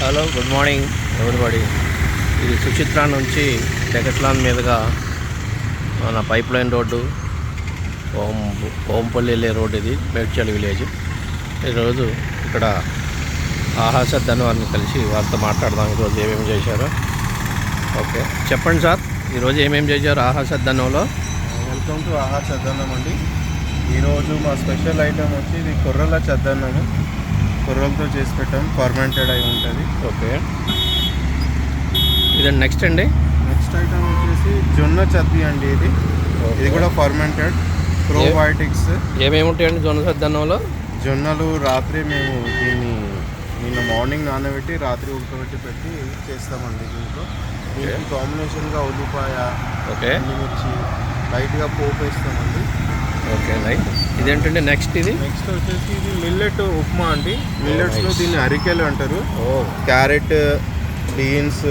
Hello good morning everybody? ఇది సుచిత్ర నుంచి Decathlon మీదుగా మన pipeline road Om Ompalli వెళ్ళే రోడ్డు ఇది మేడ్చల్ విలేజ్. ఈరోజు ఇక్కడ ఆహాసద్దను అని కలిసి వారితో మాట్లాడదాం. ఈరోజు ఏమేమి చేశారో. ఓకే చెప్పండి సార్ ఈరోజు ఏమేమి చేశారు ఆహాసద్దనంలో వెల్కమ్ టు ఆహా చద్దన్నం అండి. ఈరోజు మా స్పెషల్ ఐటమ్ వచ్చి ఇది కొర్రల చద్దన్నము. కొర్రలతో చేసి పెట్టాం ఫర్మెంటెడ్ అయి ఉంటుంది. ఓకే. ఇదండి నెక్స్ట్ అండి? నెక్స్ట్ ఐటమ్ వచ్చేసి జొన్న చద్ది అండి ఇది. ఇది కూడా ఫర్మెంటెడ్ ప్రోబయోటిక్స్ ఏమేమి ఉంటాయండి జొన్న సద్దనంలో జొన్నలు రాత్రి మేము దీన్ని నిన్న మార్నింగ్ నానబెట్టి రాత్రి ఉడకబెట్టి పెట్టి చేస్తామండి దీంట్లో. దీనికి కాంబినేషన్గా ఉల్లిపాయ ఓకే. మిర్చి లైట్గా పోపు వేస్తామండి ఓకే రైట్ ఇదేంటండి నెక్స్ట్ ఇది నెక్స్ట్ వచ్చేసి ఇది మిల్లెట్ ఉప్మా అండి మిల్లెట్స్లో. దీన్ని అరికెలు అంటారు ఓ క్యారెట్ బీన్స్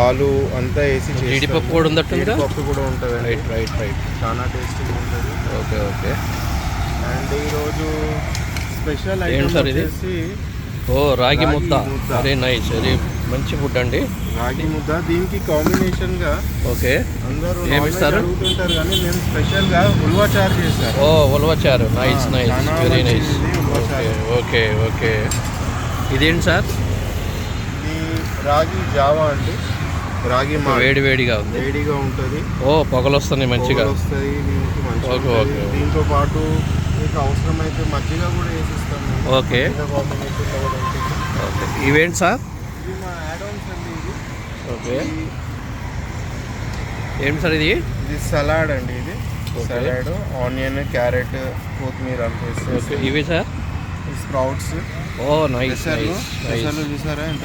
ఆలు అంతా వేసి. జీడిపప్పు కూడా ఉందట్టుందిగా? జీడిపప్పు కూడా ఉంటుంది రైట్ రైట్ రైట్ చాలా టేస్టీగా ఉంటుంది ఓకే ఓకే అండ్ ఈరోజు స్పెషల్ ఐటమ్? వచ్చేసి ఓ ragi mudda. Very nice. Very మంచి ఫుడ్ అండి. రాగి ముద్ద. దీనికి కాంబినేషన్గా ఓకే. అందరూ ఏమి non veg ఇస్తారు? అడుగుతుంటారు కానీ నేను స్పెషల్గా ఉల్వాచారు చేశాను ఓ ఉలవచారు నైస్ ఆ, నైస్ చాలా very nice okay. Okay okay. ఇదేంటి సార్? రాగి జావా అండి. రాగి మా వేడి వేడిగా ఉంది. వేడిగా ఉంటుంది. ఓ పొగలు వస్తున్నాయి మంచిగా వస్తాయి దీనికి మంచిగా. దీంతో పాటు మీకు అవసరమైతే మజ్జిగ కూడా వేసిస్తాము ఓకే. ఓకే. ఇవేంటి సార్ ఓకే. ఏంటి సార్ ఇది? ఇది సలాడ్ అండి ఇది. సలాడ్ ఆనియన్ క్యారెట్ కొత్తిమీర ఓకే. ఇవి సార్? స్ప్రౌట్స్. ఓ నైస్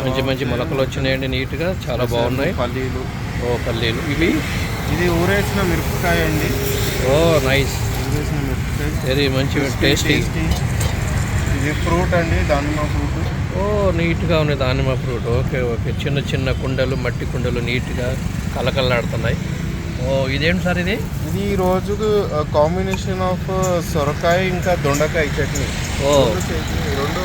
మంచి మంచి? మొలకలు వచ్చినాయండి నీట్గా చాలా బాగున్నాయి. పల్లీలు. ఓ పల్లీలు. ఇవి? ఇది ఊరేసిన మిరపకాయ అండి. ఓ నైస్. ఊరేసిన మిరపకాయ. వెరీ మంచి టేస్టీ. ఇది ఫ్రూట్ అండి దానిమ్మ ఫ్రూట్. ఓ నీట్గా ఉంది దానిమ్మ ఫ్రూట్. Okay okay. చిన్న చిన్న కుండలు మట్టి కుండలు నీట్గా కలకల్లాడుతున్నాయి ఓ ఇదేంటి సార్ ఇది? ఇది ఈ రోజు కాంబినేషన్ ఆఫ్ సొరకాయ ఇంకా దొండకాయ చట్నీ. ఓ. రెండు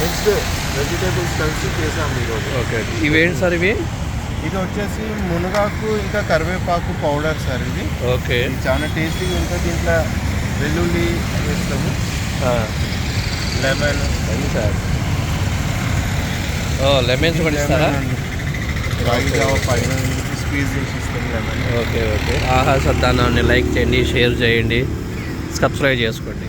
మిక్స్డ్ వెజిటేబుల్స్ కలిసి చేసాము ఈరోజు ఓకే ఇవేంటి సార్ ఇవి? ఇది వచ్చేసి మునగాకు ఇంకా కరివేపాకు పౌడర్ సార్ ఇది. ఓకే. చాలా టేస్టీగా ఉంటుంది. దీంట్లో వెల్లుల్లి వేస్తాము. లెమన్ సార్ ఓ లెమన్స్ కూడా ఇస్తారా? ఓకే ఓకే ఆహా సద్దానాన్ని లైక్ చేయండి షేర్ చేయండి. సబ్స్క్రైబ్ చేసుకోండి.